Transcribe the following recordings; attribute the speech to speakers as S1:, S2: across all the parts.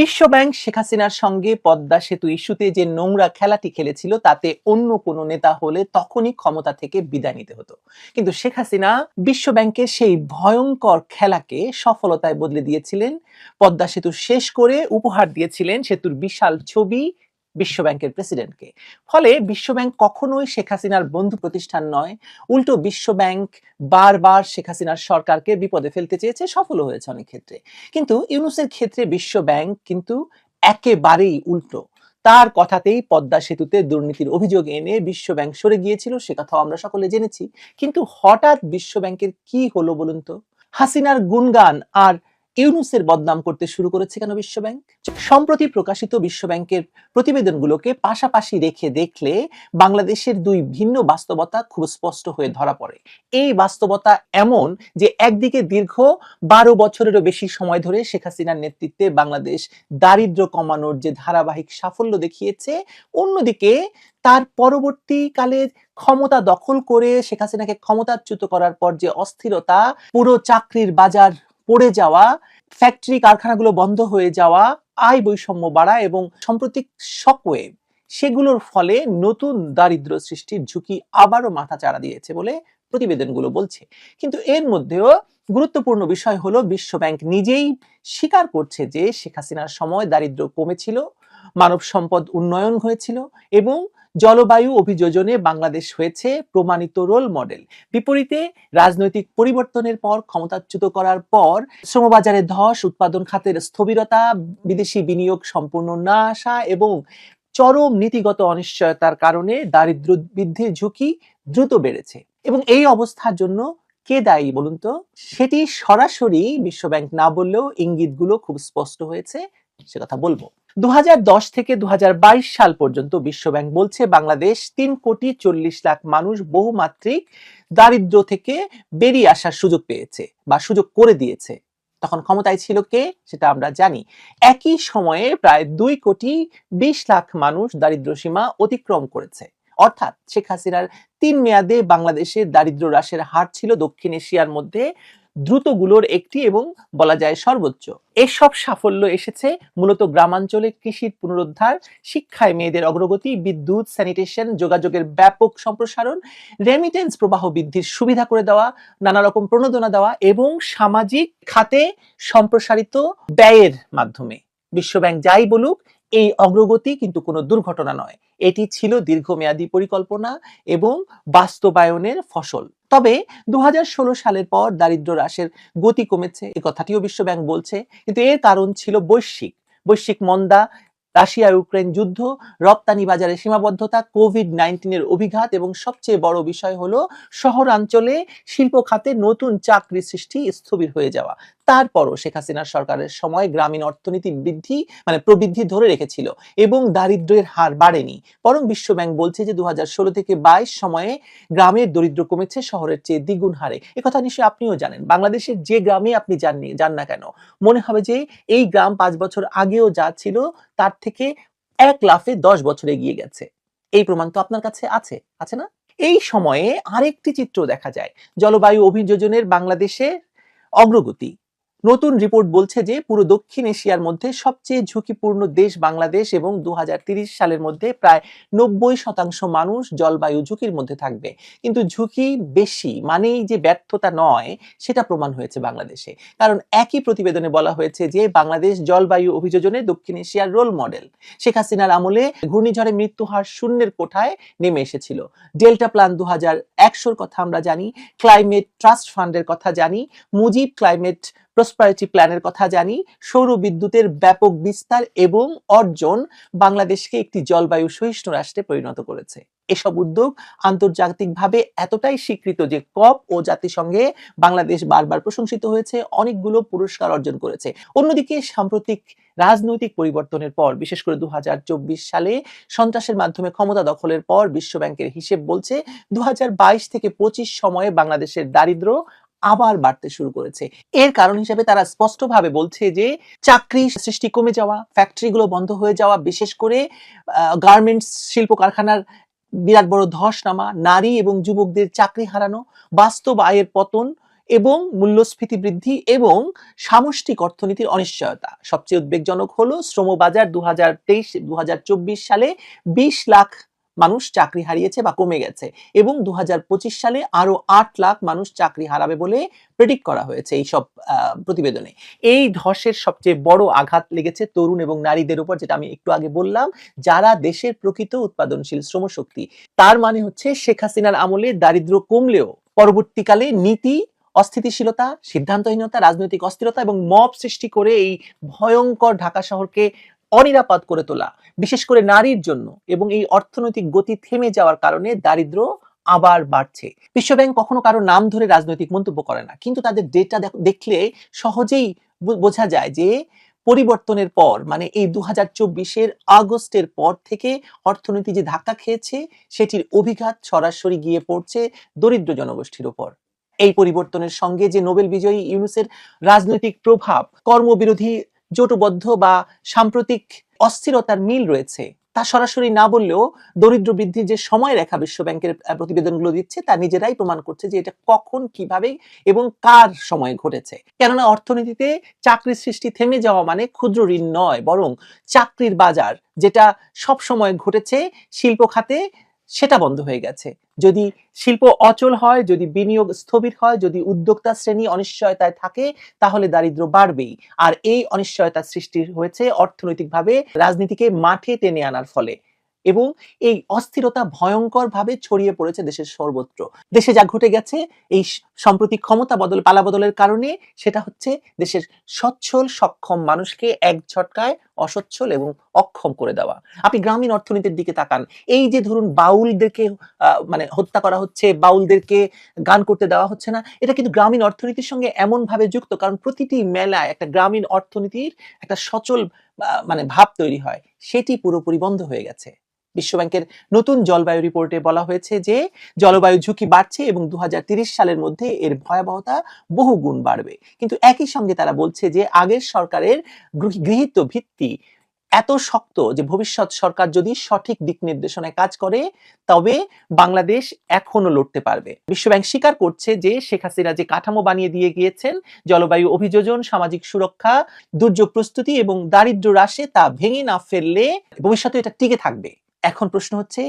S1: বিশ্ব ব্যাংক শেখ হাসিনার সঙ্গে পদ্মা সেতু ইস্যুতে যে নোংরা খেলাটি খেলেছিল, তাতে অন্য কোনো নেতা হলে তখনই ক্ষমতা থেকে বিদায় নিতে হতো। কিন্তু শেখ হাসিনা বিশ্বব্যাংকের সেই ভয়ঙ্কর খেলাকে সফলতায় বদলে দিয়েছিলেন। পদ্মা সেতু শেষ করে উপহার দিয়েছিলেন সেতুর বিশাল ছবি বিশ্ব ব্যাংকের প্রেসিডেন্টকে। ফলে বিশ্বব্যাংক কখনোই শেখ হাসিনার বন্ধু প্রতিষ্ঠান নয়, উল্টো বিশ্বব্যাংক বারবার শেখ হাসিনার সরকারকে বিপদে ফেলতে চেয়েছে সফল হয়েছে অনেক ক্ষেত্রে। কিন্তু ইউনুসের ক্ষেত্রে বিশ্বব্যাংক কিন্তু একেবারেই উল্টো। তার কথাতেই পদ্মা সেতুতে দুর্নীতির অভিযোগ এনে বিশ্ব ব্যাংক সরে গিয়েছিল, সে কথাও আমরা সকলে জেনেছি। কিন্তু হঠাৎ বিশ্বব্যাংকের কি হলো বলুন তো? হাসিনার গুণগান আর ইউনুসের বদনাম করতে শুরু করেছে কেন বিশ্ব ব্যাংক সম্প্রতি প্রকাশিত বিশ্ব ব্যাংকের প্রতিবেদনগুলোকে পাশাপাশি রেখে দেখলে বাংলাদেশের দুই ভিন্ন বাস্তবতা খুব স্পষ্ট হয়ে ধরা পড়ে। এই বাস্তবতা এমন যে একদিকে দীর্ঘ বারো বছরেরও বেশি সময় ধরে শেখ হাসিনার নেতৃত্বে বাংলাদেশ দারিদ্র কমানোর যে ধারাবাহিক সাফল্য দেখিয়েছে, অন্যদিকে তার পরবর্তীকালে ক্ষমতা দখল করে শেখ হাসিনাকে ক্ষমতাচ্যুত করার পর যে অস্থিরতা, পুরো চাকরির বাজার পড়ে যাওয়া ফ্যাক্টরি কারখানাগুলো বন্ধ হয়ে যাওয়া, আয় বৈষম্য বাড়া এবং সাম্প্রতিক শকওয়েভ সেগুলোর ফলে নতুন দারিদ্র সৃষ্টির ঝুঁকি আবারও মাথা চাড়া দিয়েছে বলে প্রতিবেদনগুলো বলছে। কিন্তু এর মধ্যেও গুরুত্বপূর্ণ বিষয় হলো বিশ্ব ব্যাংক নিজেই স্বীকার করছে যে শেখ হাসিনার সময় দারিদ্র কমেছিল মানব সম্পদ উন্নয়ন হয়েছিল এবং জলবায়ু অভিযোজনে বাংলাদেশ হয়েছে প্রমাণিত রোল মডেল বিপরীতে, রাজনৈতিক পরিবর্তনের পর ক্ষমতাচ্যুত করার পর শ্রমবাজারে ধস, উৎপাদন খাতের স্থবিরতা, বিদেশি বিনিয়োগ সম্পূর্ণ না আসা এবং চরম নীতিগত অনিশ্চয়তার কারণে দারিদ্র বৃদ্ধির ঝুঁকি দ্রুত বেড়েছে। এবং এই অবস্থার জন্য কে দায়ী বলুন তো? সেটি সরাসরি বিশ্বব্যাংক না বললেও ইঙ্গিতগুলো খুব স্পষ্ট হয়েছে, সে কথা বলব। দু থেকে দু সাল পর্যন্ত বিশ্বব্যাংক বলছে বাংলাদেশ তিন কোটি চল্লিশ লাখ মানুষ বহুমাত্রিক দারিদ্র থেকে বেরিয়ে আসার সুযোগ পেয়েছে বা সুযোগ করে দিয়েছে। তখন ক্ষমতায় ছিল কে সেটা আমরা জানি। একই সময়ে প্রায় দুই কোটি বিশ লাখ মানুষ দারিদ্র সীমা অতিক্রম করেছে। অর্থাৎ শেখ হাসিনার তিন মেয়াদে বাংলাদেশের দারিদ্র হ্রাসের হার ছিল দক্ষিণ এশিয়ার মধ্যে দ্রুতগুলোর একটি এবং বলা যায় সর্বোচ্চ। এসব সাফল্য এসেছে মূলত গ্রামাঞ্চলে কৃষির পুনরুদ্ধার, শিক্ষায় মেয়েদের অগ্রগতি, বিদ্যুৎ, স্যানিটেশন, যোগাযোগের ব্যাপক সম্প্রসারণ রেমিটেন্স প্রবাহ বৃদ্ধির সুবিধা করে দেওয়া, নানা রকম প্রণোদনা দেওয়া এবং সামাজিক খাতে সম্প্রসারিত ব্যয়ের মাধ্যমে। বিশ্বব্যাংক যাই বলুক এই অগ্রগতি কিন্তু কোনো দুর্ঘটনা নয়। এটি ছিল দীর্ঘমেয়াদী পরিকল্পনা এবং বাস্তবায়নের ফসল। তবে দু সালের পর দারিদ্র হ্রাসের গতি কমেছে, এ কথাটিও বিশ্বব্যাংক বলছে। কিন্তু এর কারণ ছিল বৈশ্বিক। বৈশ্বিক মন্দা, রাশিয়া ইউক্রেন যুদ্ধ, রপ্তানি বাজারে সীমাবদ্ধতা, কোভিড নাইন্টিনের অভিঘাত এবং সবচেয়ে বড় বিষয় হলো শহরাঞ্চলে শিল্প খাতে নতুন চাকরি সৃষ্টি স্থবির হয়ে যাওয়া। তারপরও শেখ হাসিনার সরকারের সময় গ্রামীণ অর্থনীতি বৃদ্ধি মানে প্রবৃদ্ধি ধরে রেখেছিল এবং দারিদ্র্যের হার বাড়েনি। বরং বিশ্বব্যাংক বলছে যে দু হাজার ষোলো থেকে বাইশ সময়ে গ্রামের দরিদ্র কমেছে, শহরের চেয়ে দ্বিগুণ হারে। কথা নিশ্চয়ই আপনিও জানেন। বাংলাদেশের যে গ্রামে আপনি যাননি যান না কেন, মনে হবে যে এই গ্রাম পাঁচ বছর আগেও যা ছিল, তার থেকে এক লাফে দশ বছর এগিয়ে গেছে। এই প্রমাণ তো আপনার কাছে আছে আছে না? এই সময়ে আরেকটি চিত্র দেখা যায়। জলবায়ু অভিযোজনের বাংলাদেশে অগ্রগতি। নতুন রিপোর্ট বলছে যে পুরো দক্ষিণ এশিয়ার মধ্যে সবচেয়ে ঝুঁকিপূর্ণ দেশ বাংলাদেশ এবং দু সালের মধ্যে প্রায় নব্বই শতাংশ মানুষ জলবায়ু ঝুঁকির মধ্যে থাকবে। কিন্তু ঝুঁকি বেশি মানেই যে ব্যর্থতা নয়, সেটা প্রমাণ হয়েছে বাংলাদেশে। কারণ একই প্রতিবেদনে বলা হয়েছে যে বাংলাদেশ জলবায়ু অভিযোজনে দক্ষিণ এশিয়ার রোল মডেল। শেখ হাসিনার আমলে ঘূর্ণিঝড়ে মৃত্যু হার শূন্যের কোঠায় নেমে এসেছিল। ডেল্টা প্ল্যান দু হাজার একশোর কথা আমরা জানি, ক্লাইমেট ট্রাস্ট ফান্ডের কথা জানি, মুজিব ক্লাইমেট প্রসপারিটি প্ল্যানের কথা জানি। সৌর বিদ্যুতের ব্যাপক বিস্তার এবং অর্জন বাংলাদেশকে একটি জলবায়ু সহিষ্ণু রাষ্ট্রে পরিণত করেছে। এসব উদ্যোগ আন্তর্জাতিকভাবে এতটাই স্বীকৃত যে কপ ও জাতিসংঘে বাংলাদেশ বারবার প্রশংসিত হয়েছে, অনেকগুলো পুরস্কার অর্জন করেছে। অন্যদিকে সাম্প্রতিক রাজনৈতিক পরিবর্তনের পর, বিশেষ করে দু হাজার চব্বিশ সালে সন্ত্রাসের মাধ্যমে ক্ষমতা দখলের পর বিশ্বব্যাংকের হিসেব বলছে দু হাজার বাইশ থেকে পঁচিশ সময়ে বাংলাদেশের দারিদ্র আবার বাড়তে শুরু করেছে। এর কারণ হিসেবে তারা স্পষ্টভাবে বলছে যে, চাকরি সৃষ্টি কমে যাওয়া, ফ্যাক্টরিগুলো বন্ধ হয়ে যাওয়া, বিশেষ করে গার্মেন্টস শিল্প কারখানার বিরাট বড় ধস নামা, নারী এবং যুবকদের চাকরি হারানো, বাস্তব আয়ের পতন এবং মূল্যস্ফীতি বৃদ্ধি এবং সামষ্টিক অর্থনীতির অনিশ্চয়তা। সবচেয়ে উদ্বেগজনক হলো শ্রমবাজার দু হাজার তেইশ সালে বিশ লাখ মানুষ চাকরি হারিয়েছে বা কমে গেছে এবং দু সালে আরও আট লাখ মানুষ চাকরি হারাবে বলে প্রেডিক্ট করা হয়েছে এই সব প্রতিবেদনে। এই ধসের সবচেয়ে বড় আঘাত লেগেছে তরুণ এবং নারীদের উপর, যেটা আমি একটু আগে বললাম, যারা দেশের প্রকৃত উৎপাদনশীল শ্রমশক্তি। তার মানে হচ্ছে শেখ হাসিনার আমলে দারিদ্র্য কমলেও পরবর্তীকালে নীতি, অস্থিতিশীলতা, সিদ্ধান্তহীনতা, রাজনৈতিক অস্থিরতা এবং মব সৃষ্টি করে এই ভয়ঙ্কর ঢাকা শহরকে অনিরাপদ করে তোলা, বিশেষ করে নারীর জন্য এবং এই অর্থনৈতিক গতি থেমে যাওয়ার কারণে দারিদ্র আবার বাড়ছে। বিশ্বব্যাংক কখনো কারও নাম ধরে রাজনৈতিক মন্তব্য করে না, কিন্তু তাদের ডেটা দেখলে সহজেই বোঝা যায় যে পরিবর্তনের পর মানে এই দু হাজার আগস্টের পর থেকে অর্থনীতি যে ধাক্কা খেয়েছে, সেটির অভিঘাত সরাসরি গিয়ে পড়ছে দরিদ্র জনগোষ্ঠীর উপর। এই পরিবর্তনের সঙ্গে যে নোবেল বিজয়ী ইউনুসের রাজনৈতিক প্রভাব, কর্মবিরোধী জোটবদ্ধ বা সাম্প্রতিক অস্থিরতার মিল রয়েছে তা সরাসরি না বললেও দরিদ্র বৃদ্ধির যে সময় রেখা বিশ্ব ব্যাংকের আহ, প্রতিবেদনগুলো দিচ্ছে তা নিজেরাই প্রমাণ করছে যে এটা কখন কীভাবে এবং কার সময় ঘটেছে। কেননা অর্থনীতিতে চাকরির সৃষ্টি থেমে যাওয়া মানে ক্ষুদ্র ঋণ নয় বরং চাকরির বাজার যেটা সব সময় ঘটেছে শিল্প খাতে সেটা বন্ধ হয়ে গেছে। যদি শিল্প অচল হয়, যদি বিনিয়োগ স্থবির হয়, যদি উদ্যোক্তা শ্রেণি অনিশ্চয়তায় থাকে, তাহলে দারিদ্র বাড়বেই। আর এই অনিশ্চয়তা সৃষ্টি হয়েছে অর্থনৈতিকভাবে রাজনীতিকে মাঠে টেনে আনার ফলে। এবং এই অস্থিরতা ভয়ঙ্কর ভাবে ছড়িয়ে পড়েছে দেশের সর্বত্র। দেশে যা ঘটে গেছে, এই সম্প্রতি ক্ষমতা বদল, পালা বদলের কারণে সেটা হচ্ছে দেশের সচ্ছল, সক্ষম মানুষকে এক ঝটকায় অসচ্ছল এবং অক্ষম করে দেওয়া। আপনি গ্রামীণ অর্থনীতির দিকে তাকান। এই যে ধরুন বাউলদেরকে মানে হত্যা করা হচ্ছে, বাউলদেরকে গান করতে দেওয়া হচ্ছে না, এটা কিন্তু গ্রামীণ অর্থনীতির সঙ্গে এমন ভাবে যুক্ত, কারণ প্রতিটি মেলায় একটা গ্রামীণ অর্থনীতির একটা সচল মানে ভাব তৈরি হয়। সেটি পুরোপুরি বন্ধ হয়ে গেছে। বিশ্বব্যাংকের নতুন জলবায়ু রিপোর্টে বলা হয়েছে যে জলবায়ু ঝুঁকি বাড়ছে এবং দু সালের মধ্যে এর ভয়াবহতা বহু গুণ বাড়বে। কিন্তু একই সঙ্গে তারা বলছে যে আগের সরকারের গৃহীত ভিত্তি এত শক্ত যে ভবিষ্যৎ সরকার যদি সঠিক দিক নির্দেশনায় কাজ করে, তবে বাংলাদেশ এখনও লড়তে পারবে। বিশ্বব্যাংক স্বীকার করছে যে শেখ হাসিনা যে কাঠামো বানিয়ে দিয়ে গিয়েছেন, জলবায়ু অভিযোজন, সামাজিক সুরক্ষা, দুর্যোগ প্রস্তুতি এবং দারিদ্র্য হ্রাসে তা ভেঙে না ফেললে ভবিষ্যতে এটা টিকে থাকবে। এখন প্রশ্ন হচ্ছে,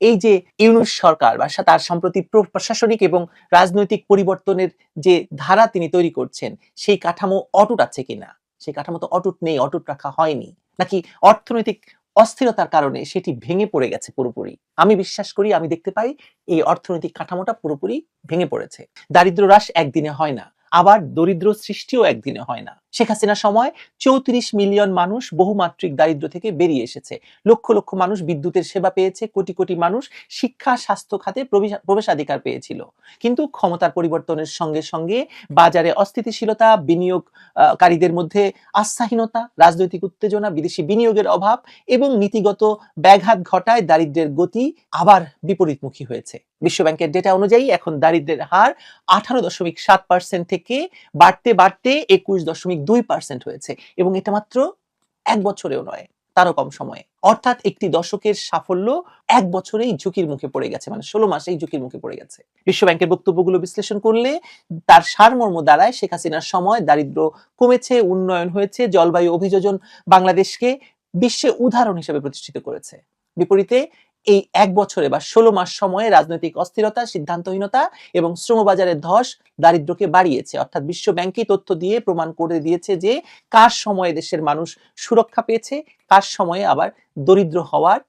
S1: এই যে ইউনুস সরকার বা তার সম্প্রতি প্রশাসনিক এবং রাজনৈতিক পরিবর্তনের যে ধারা তিনি তৈরি করছেন, সেই কাঠামো অটুট আছে কিনা? সেই কাঠামো তো অটুট নেই, অটুট রাখা হয়নি। নাকি অর্থনৈতিক অস্থিরতার কারণে সেটি ভেঙে পড়ে গেছে পুরোপুরি? আমি বিশ্বাস করি, আমি দেখতে পাই, এই অর্থনৈতিক কাঠামোটা পুরোপুরি ভেঙে পড়েছে। দারিদ্র হ্রাস একদিনে হয় না, আবার দরিদ্র সৃষ্টিও একদিনে হয় না। শেখ হাসিনার সময় চৌত্রিশ মিলিয়ন মানুষ বহুমাত্রিক দারিদ্র থেকে বেরিয়ে এসেছে। লক্ষ লক্ষ মানুষ বিদ্যুতের সেবা পেয়েছে, কোটি কোটি মানুষ শিক্ষা, স্বাস্থ্য খাতে প্রবেশাধিকার পেয়েছিল। কিন্তু ক্ষমতার পরিবর্তনের সঙ্গে সঙ্গে বাজারে অস্থিতিশীলতা বিনিয়োগকারীদের মধ্যে আস্থাহীনতা, রাজনৈতিক উত্তেজনা, বিদেশি বিনিয়োগের অভাব এবং নীতিগত ব্যাঘাত ঘটায় দারিদ্র্যের গতি আবার বিপরীতমুখী হয়েছে। বিশ্বব্যাংকের ডেটা অনুযায়ী এখন দারিদ্র্যের হার আঠারো দশমিক সাত পার্সেন্ট থেকে বাড়তে বাড়তে একুশ দশমিক দুই পার্সেন্ট হয়েছে এবং এটা মাত্র এক বছরেও নয়, তারও কম সময়ে। অর্থাৎ একটি দশকের সাফল্য এক বছরেই ঝুঁকির মুখে পড়ে গেছে মানে ষোলো মাসেই ঝুঁকির মুখে পড়ে গেছে। বিশ্বব্যাংকের বক্তব্যগুলো বিশ্লেষণ করলে তার সারমর্ম দ্বারায় শেখ হাসিনার সময় দারিদ্র কমেছে, উন্নয়ন হয়েছে, জলবায়ু অভিযোজন বাংলাদেশকে বিশ্বে উদাহরণ হিসেবে প্রতিষ্ঠিত করেছে। বিপরীতে এই এক বছরে বা ষোলো মাস সময়ে রাজনৈতিক অস্থিরতা, সিদ্ধান্তহীনতা এবং শ্রমবাজারের ধস দারিদ্র্যকে বাড়িয়েছে। অর্থাৎ বিশ্ব ব্যাংকই তথ্য দিয়ে প্রমাণ করে দিয়েছে যে কার সময়ে দেশের মানুষ সুরক্ষা পেয়েছে, কার সময়ে আবার দরিদ্র হওয়ার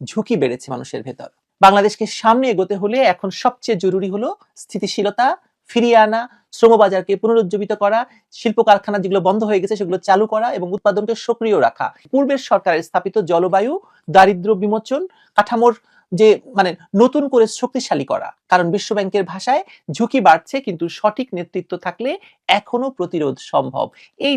S1: ঝুঁকি বেড়েছে মানুষের ভেতর। বাংলাদেশকে সামনে এগোতে হলে এখন সবচেয়ে জরুরি হলো স্থিতিশীলতা ফিরিয়ে আনা, শ্রমবাজারকে পুনরুজ্জীবিত করা শিল্প কারখানা যেগুলো বন্ধ হয়ে গেছে সেগুলো চালু করা এবং উৎপাদনকে সক্রিয় রাখা। পূর্বের সরকারের স্থাপিত জলবায়ু দারিদ্র বিমোচন, কাঠামোর যে মানে নতুন করে শক্তিশালী করা। কারণ বিশ্বব্যাংকের ভাষায় ঝুঁকি বাড়ছে কিন্তু সঠিক নেতৃত্ব থাকলে এখনও প্রতিরোধ সম্ভব। এই